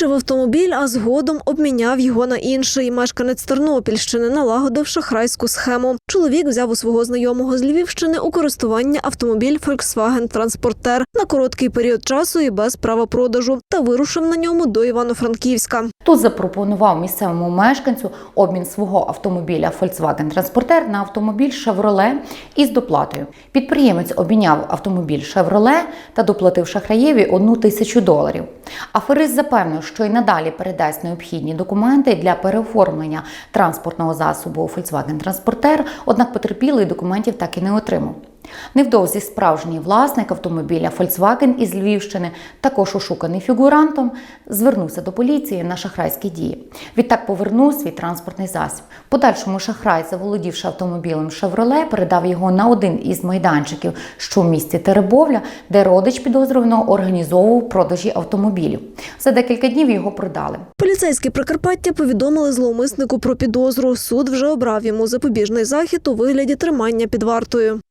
Позичив автомобіль, а згодом обміняв його на інший. Мешканець Тернопільщини налагодив шахрайську схему. Чоловік взяв у свого знайомого з Львівщини у користування автомобіль Volkswagen Транспортер на короткий період часу і без права продажу та вирушив на ньому до Івано-Франківська. Тут запропонував місцевому мешканцю обмін свого автомобіля Volkswagen Transporter на автомобіль Chevrolet із доплатою. Підприємець обміняв автомобіль Chevrolet та доплатив шахраєві одну тисячу доларів. Аферист запевнив, що й надалі передасть необхідні документи для переоформлення транспортного засобу Volkswagen Transporter, однак потерпілий документів так і не отримав. Невдовзі справжній власник автомобіля Volkswagen із Львівщини, також ошуканий фігурантом, звернувся до поліції на шахрайські дії. Відтак повернув свій транспортний засіб. Подальшому шахрай, заволодівши автомобілем Chevrolet, передав його на один із майданчиків, що в місті Теребовля, де родич підозрюваного організовував продажі автомобілів. За декілька днів його продали. Поліцейські Прикарпаття повідомили зловмиснику про підозру. Суд вже обрав йому запобіжний захід у вигляді тримання під вартою.